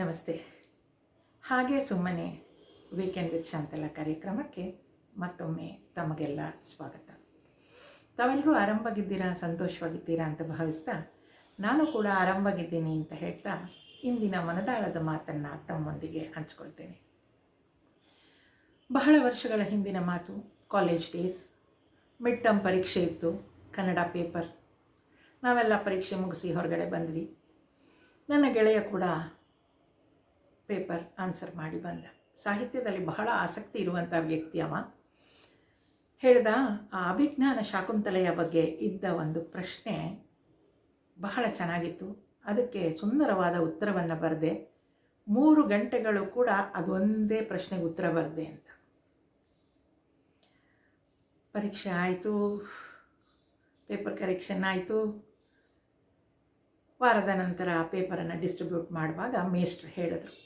ನಮಸ್ತೆ. ಹಾಗೆ ಸುಮ್ಮನೆ ವೀಕೆಂಡ್ ವಿತ್ ಶಾಂತಲ ಕಾರ್ಯಕ್ರಮಕ್ಕೆ ಮತ್ತೊಮ್ಮೆ ತಮಗೆಲ್ಲ ಸ್ವಾಗತ. ತಾವೆಲ್ಲರೂ ಆರಂಭಗಿದ್ದೀರಾ ಸಂತೋಷವಾಗಿದ್ದೀರಾ ಅಂತ ಭಾವಿಸ್ತಾ ನಾನು ಕೂಡ ಆರಂಭಗಿದ್ದೀನಿ ಅಂತ ಹೇಳ್ತಾ ಇಂದಿನ ಮನದಾಳದ ಮಾತನ್ನು ತಮ್ಮೊಂದಿಗೆ ಹಂಚ್ಕೊಳ್ತೇನೆ. ಬಹಳ ವರ್ಷಗಳ ಹಿಂದಿನ ಮಾತು ಕಾಲೇಜ್ ಡೇಸ್ ಮಿಡ್ ಟರ್ಮ್ ಪರೀಕ್ಷೆ ಇತ್ತು, ಕನ್ನಡ ಪೇಪರ್ ನಾವೆಲ್ಲ ಪರೀಕ್ಷೆ ಮುಗಿಸಿ ಹೊರಗಡೆ ಬಂದ್ವಿ. ನನ್ನ ಗೆಳೆಯ ಕೂಡ ಪೇಪರ್ ಆನ್ಸರ್ ಮಾಡಿ ಬಂದ. ಸಾಹಿತ್ಯದಲ್ಲಿ ಬಹಳ ಆಸಕ್ತಿ ಇರುವಂಥ ವ್ಯಕ್ತಿ ಅವ. ಹೇಳ್ದ, ಆ ಅಭಿಜ್ಞಾನ ಶಾಕುಂತಲೆಯ ಬಗ್ಗೆ ಇದ್ದ ಒಂದು ಪ್ರಶ್ನೆ ಬಹಳ ಚೆನ್ನಾಗಿತ್ತು. ಅದಕ್ಕೆ ಸುಂದರವಾದ ಉತ್ತರವನ್ನು ಬರೆದೆ, ಮೂರು ಗಂಟೆಗಳು ಕೂಡ ಅದೊಂದೇ ಪ್ರಶ್ನೆಗೆ ಉತ್ತರ ಬರೆದೆ ಅಂತ. ಪರೀಕ್ಷೆ ಆಯಿತು, ಪೇಪರ್ ಕರೆಕ್ಷನ್ ಆಯಿತು. ವಾರದ ನಂತರ ಪೇಪರನ್ನು ಡಿಸ್ಟ್ರಿಬ್ಯೂಟ್ ಮಾಡುವಾಗ ಮೇಸ್ಟ್ರು ಹೇಳಿದ್ರು.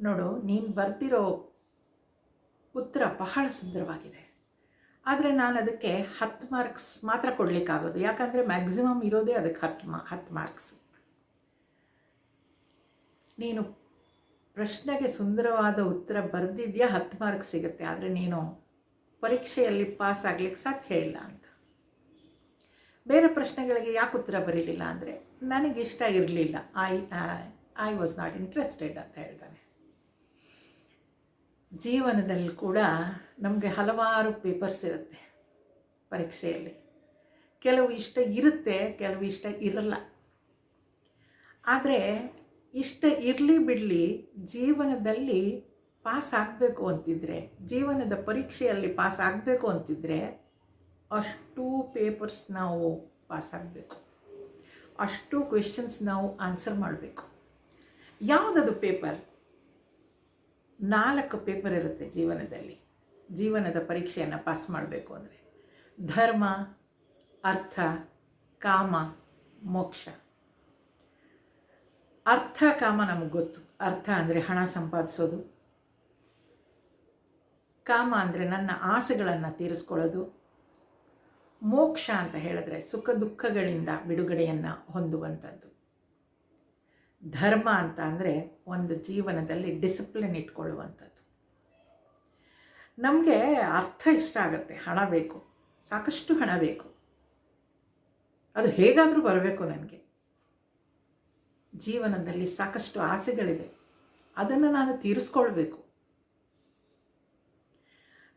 ನೋಡು, ನೀನು ಬರ್ತಿರೋ ಉತ್ತರ ಬಹಳ ಸುಂದರವಾಗಿದೆ. ಆದರೆ ನಾನು ಅದಕ್ಕೆ ಹತ್ತು ಮಾರ್ಕ್ಸ್ ಮಾತ್ರ ಕೊಡಲಿಕ್ಕಾಗೋದು. ಯಾಕಂದರೆ ಮ್ಯಾಕ್ಸಿಮಮ್ ಇರೋದೇ ಅದಕ್ಕೆ ಹತ್ತು ಮಾ, ಹತ್ತು ಮಾರ್ಕ್ಸು. ನೀನು ಪ್ರಶ್ನೆಗೆ ಸುಂದರವಾದ ಉತ್ತರ ಬರೆದಿದ್ಯಾ ಹತ್ತು ಮಾರ್ಕ್ಸ್ ಸಿಗುತ್ತೆ. ಆದರೆ ನೀನು ಪರೀಕ್ಷೆಯಲ್ಲಿ ಪಾಸ್ ಆಗಲಿಕ್ಕೆ ಸಾಧ್ಯ ಇಲ್ಲ ಅಂತ. ಬೇರೆ ಪ್ರಶ್ನೆಗಳಿಗೆ ಯಾಕೆ ಉತ್ತರ ಬರೀಲಿಲ್ಲ ಅಂದರೆ ನನಗೆ ಇಷ್ಟ ಇರಲಿಲ್ಲ I I was not interested ಅಂತ ಹೇಳ್ತಾನೆ. ಜೀವನದಲ್ಲಿ ಕೂಡ ನಮಗೆ ಹಲವಾರು ಪೇಪರ್ಸ್ ಇರುತ್ತೆ ಪರೀಕ್ಷೆಯಲ್ಲಿ. ಕೆಲವು ಇಷ್ಟ ಇರುತ್ತೆ, ಕೆಲವು ಇಷ್ಟ ಇರಲ್ಲ. ಆದರೆ ಇಷ್ಟ ಇರಲಿ ಬಿಡಲಿ ಜೀವನದಲ್ಲಿ ಪಾಸ್ ಆಗಬೇಕು ಅಂತಿದ್ರೆ, ಜೀವನದ ಪರೀಕ್ಷೆಯಲ್ಲಿ ಪಾಸ್ ಆಗಬೇಕು ಅಂತಿದ್ರೆ ಅಷ್ಟು ಪೇಪರ್ಸ್ ನಾವು ಪಾಸ್ ಆಗಬೇಕು. ಅಷ್ಟು ಕ್ವೆಶನ್ಸ್ ನಾವು ಆನ್ಸರ್ ಮಾಡಬೇಕು. ಯಾವುದದು ಪೇಪರ್ ನಾಲ್ಕು ಪೇಪರ್ ಇರುತ್ತೆ ಜೀವನದಲ್ಲಿ. ಜೀವನದ ಪರೀಕ್ಷೆಯನ್ನು ಪಾಸ್ ಮಾಡಬೇಕು ಅಂದರೆ. ಧರ್ಮ, ಅರ್ಥ, ಕಾಮ, ಮೋಕ್ಷ. ಅರ್ಥ, ಕಾಮ ನಮಗೆ ಗೊತ್ತು. ಅರ್ಥ ಅಂದರೆ ಹಣ ಸಂಪಾದಿಸೋದು. ಕಾಮ ಅಂದರೆ ನನ್ನ ಆಸೆಗಳನ್ನು ತೀರಿಸ್ಕೊಳ್ಳೋದು. ಮೋಕ್ಷ ಅಂತ ಹೇಳಿದ್ರೆ ಸುಖ ದುಃಖಗಳಿಂದ ಬಿಡುಗಡೆಯನ್ನು ಹೊಂದುವಂಥದ್ದು. ಧರ್ಮ ಅಂತ ಅಂದರೆ ಒಂದು ಜೀವನದಲ್ಲಿ ಡಿಸಿಪ್ಲಿನ್ ಇಟ್ಕೊಳ್ಳುವಂಥದ್ದು. ನಮಗೆ ಅರ್ಥ ಇಷ್ಟ ಆಗುತ್ತೆ, ಹಣ ಬೇಕು, ಸಾಕಷ್ಟು ಹಣ ಬೇಕು. ಅದು ಹೇಗಾದರೂ ಬರಬೇಕು ನನಗೆ. ಜೀವನದಲ್ಲಿ ಸಾಕಷ್ಟು ಆಸೆಗಳಿದೆ, ಅದನ್ನು ನಾನು ತೀರಿಸ್ಕೊಳ್ಬೇಕು.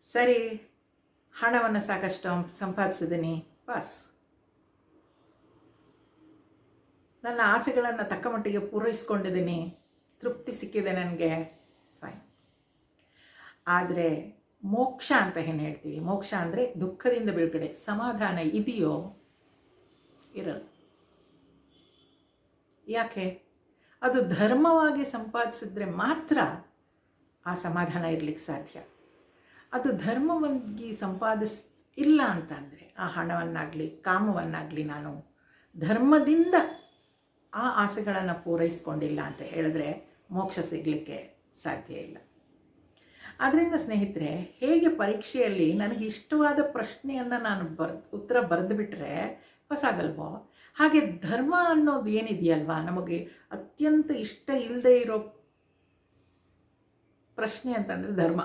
ಸರಿ, ಹಣವನ್ನು ಸಾಕಷ್ಟು ಸಂಪಾದಿಸಿದ್ದೀನಿ ಪಾಸ್ ನನ್ನ ಆಸೆಗಳನ್ನು ತಕ್ಕ ಮಟ್ಟಿಗೆ ಪೂರೈಸ್ಕೊಂಡಿದ್ದೀನಿ. ತೃಪ್ತಿ ಸಿಕ್ಕಿದೆ ನನಗೆ. ಫೈನ್ ಆದರೆ ಮೋಕ್ಷ ಅಂತ ಏನು ಹೇಳ್ತೀವಿ? ಮೋಕ್ಷ ಅಂದರೆ ದುಃಖದಿಂದ ಬಿಡುಗಡೆ, ಸಮಾಧಾನ ಇದೆಯೋ? ಇರಲ್ಲ. ಯಾಕೆ? ಅದು ಧರ್ಮವಾಗಿ ಸಂಪಾದಿಸಿದ್ರೆ ಮಾತ್ರ ಆ ಸಮಾಧಾನ ಇರಲಿಕ್ಕೆ ಸಾಧ್ಯ. ಅದು ಧರ್ಮವಾಗಿ ಸಂಪಾದಿಸ್, ಇಲ್ಲ ಅಂತಂದರೆ ಆ ಹಣವನ್ನಾಗಲಿ, ಕಾಮವನ್ನಾಗಲಿ ನಾನು ಧರ್ಮದಿಂದ ಆ ಆಸೆಗಳನ್ನು ಪೂರೈಸ್ಕೊಂಡಿಲ್ಲ ಅಂತ ಹೇಳಿದ್ರೆ ಮೋಕ್ಷ ಸಿಗಲಿಕ್ಕೆ ಸಾಧ್ಯ ಇಲ್ಲ. ಅದರಿಂದ ಸ್ನೇಹಿತರೆ, ಹೇಗೆ ಪರೀಕ್ಷೆಯಲ್ಲಿ ನನಗೆ ಇಷ್ಟವಾದ ಪ್ರಶ್ನೆಯನ್ನು ನಾನು ಬರ್, ಉತ್ತರ ಬರೆದು ಬಿಟ್ಟರೆ ಹೊಸಾಗಲ್ವೋ? ಹಾಗೆ ಧರ್ಮ ಅನ್ನೋದು ಏನಿದೆಯಲ್ವಾ? ನಮಗೆ ಅತ್ಯಂತ ಇಷ್ಟ ಇಲ್ಲದೆ ಇರೋ ಪ್ರಶ್ನೆ ಅಂತಂದರೆ ಧರ್ಮ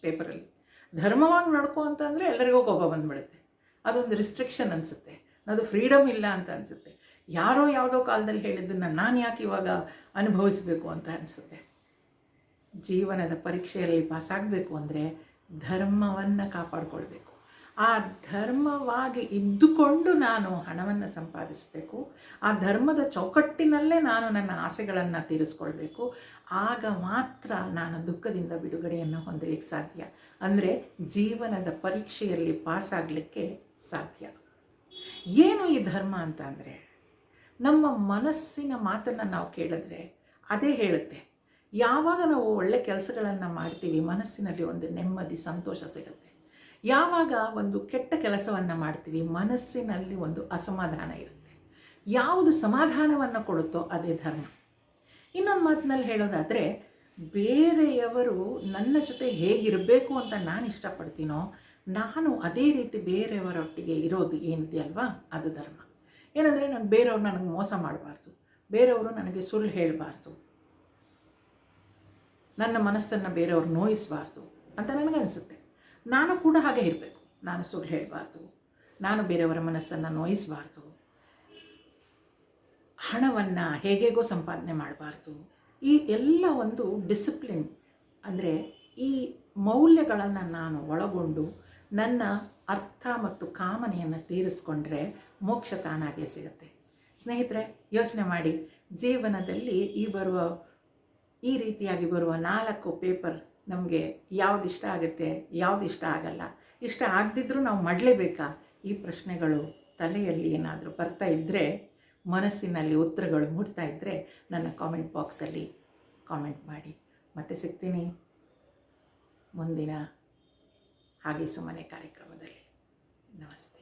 ಪೇಪರಲ್ಲಿ. ಧರ್ಮವಾಗಿ ನಡ್ಕೋ ಅಂತಂದರೆ ಎಲ್ಲರಿಗೂ ಕೋಪ ಬಂದುಬಿಡುತ್ತೆ. ಅದೊಂದು ರಿಸ್ಟ್ರಿಕ್ಷನ್ ಅನಿಸುತ್ತೆ. ಅದು ಫ್ರೀಡಮ್ ಇಲ್ಲ ಅಂತ ಅನಿಸುತ್ತೆ. ಯಾರೋ ಯಾವುದೋ ಕಾಲದಲ್ಲಿ ಹೇಳಿದ್ದನ್ನು ನಾನು ಯಾಕೆ ಇವಾಗ ಅನುಭವಿಸಬೇಕು ಅಂತ ಅನಿಸುತ್ತೆ. ಜೀವನದ ಪರೀಕ್ಷೆಯಲ್ಲಿ ಪಾಸಾಗಬೇಕು ಅಂದರೆ ಧರ್ಮವನ್ನು ಕಾಪಾಡಿಕೊಳ್ಬೇಕು. ಆ ಧರ್ಮವಾಗಿ ಇದ್ದುಕೊಂಡು ನಾನು ಹಣವನ್ನು ಸಂಪಾದಿಸಬೇಕು, ಆ ಧರ್ಮದ ಚೌಕಟ್ಟಿನಲ್ಲೇ ನಾನು ನನ್ನ ಆಸೆಗಳನ್ನು ತೀರಿಸ್ಕೊಳ್ಬೇಕು, ಆಗ ಮಾತ್ರ ನಾನು ದುಃಖದಿಂದ ಬಿಡುಗಡೆಯನ್ನು ಹೊಂದಲಿಕ್ಕೆ ಸಾಧ್ಯ. ಅಂದರೆ ಜೀವನದ ಪರೀಕ್ಷೆಯಲ್ಲಿ ಪಾಸಾಗಲಿಕ್ಕೆ ಸಾಧ್ಯ. ಏನು ಈ ಧರ್ಮ ಅಂತ ಅಂದರೆ? ನಮ್ಮ ಮನಸ್ಸಿನ ಮಾತನ್ನು ನಾವು ಕೇಳಿದ್ರೆ ಅದೇ ಹೇಳುತ್ತೆ. ಯಾವಾಗ ನಾವು ಒಳ್ಳೆ ಕೆಲಸಗಳನ್ನು ಮಾಡ್ತೀವಿ, ಮನಸ್ಸಿನಲ್ಲಿ ಒಂದು ನೆಮ್ಮದಿ, ಸಂತೋಷ ಸಿಗುತ್ತೆ. ಯಾವಾಗ ಒಂದು ಕೆಟ್ಟ ಕೆಲಸವನ್ನು ಮಾಡ್ತೀವಿ, ಮನಸ್ಸಿನಲ್ಲಿ ಒಂದು ಅಸಮಾಧಾನ ಇರುತ್ತೆ. ಯಾವುದು ಸಮಾಧಾನವನ್ನು ಕೊಡುತ್ತೋ ಅದೇ ಧರ್ಮ. ಇನ್ನೊಂದು ಮಾತಿನಲ್ಲಿ ಹೇಳೋದಾದರೆ, ಬೇರೆಯವರು ನನ್ನ ಜೊತೆ ಹೇಗಿರಬೇಕು ಅಂತ ನಾನು ಇಷ್ಟಪಡ್ತೀನೋ, ನಾನು ಅದೇ ರೀತಿ ಬೇರೆಯವರೊಟ್ಟಿಗೆ ಇರೋದು ಏನಿದೆಯಲ್ವಾ ಅದು ಧರ್ಮ. ಏನಂದರೆ ನಾನು ಬೇರೆಯವ್ರು ನನಗೆ ಮೋಸ ಮಾಡಬಾರ್ದು. ಬೇರೆಯವರು ನನಗೆ ಸುಳ್ಳು ಹೇಳಬಾರ್ದು. ನನ್ನ ಮನಸ್ಸನ್ನು ಬೇರೆಯವ್ರು ನೋಯಿಸಬಾರ್ದು ಅಂತ ನನಗನ್ಸುತ್ತೆ. ನಾನು ಕೂಡ ಹಾಗೆ ಇರಬೇಕು. ನಾನು ಸುಳ್ಳು ಹೇಳಬಾರ್ದು. ನಾನು ಬೇರೆಯವರ ಮನಸ್ಸನ್ನು ನೋಯಿಸಬಾರ್ದು. ಹಣವನ್ನು ಹೇಗೆಗೋ ಸಂಪಾದನೆ ಮಾಡಬಾರ್ದು. ಈ ಎಲ್ಲ ಒಂದು ಡಿಸಿಪ್ಲಿನ್ ಅಂದರೆ ಈ ಮೌಲ್ಯಗಳನ್ನು ನಾನು ಒಳಗೊಂಡು ನನ್ನ ಅರ್ಥ ಮತ್ತು ಕಾಮನೆಯನ್ನು ತೀರಿಸ್ಕೊಂಡ್ರೆ ಮೋಕ್ಷ ತಾನಾಗೆ ಸಿಗುತ್ತೆ. ಸ್ನೇಹಿತರೆ, ಯೋಚನೆ ಮಾಡಿ. ಜೀವನದಲ್ಲಿ ಈ ಬರುವ, ಈ ರೀತಿಯಾಗಿ ಬರುವ ನಾಲ್ಕು ಪೇಪರ್ ನಮಗೆ ಯಾವ್ದು ಇಷ್ಟ ಆಗುತ್ತೆ ಯಾವ್ದು ಇಷ್ಟ ಆಗಲ್ಲ, ಇಷ್ಟ ಆಗದಿದ್ರೂ ನಾವು ಮಾಡಲೇಬೇಕಾ? ಈ ಪ್ರಶ್ನೆಗಳು ತಲೆಯಲ್ಲಿ ಏನಾದರೂ ಬರ್ತಾ ಇದ್ದರೆ ಮನಸ್ಸಿನಲ್ಲಿ ಉತ್ತರಗಳು ಮೂಡ್ತಾ ಇದ್ದರೆ ನನ್ನ ಕಾಮೆಂಟ್ ಬಾಕ್ಸಲ್ಲಿ ಕಾಮೆಂಟ್ ಮಾಡಿ. ಮತ್ತೆ ಸಿಗ್ತೀನಿ. ಮುಂದಿನ ಹಾಗೆ ಸುಮ್ಮನೆ ಕಾರ್ಯಕ್ರಮದಲ್ಲಿ ನಮಸ್ತೆ.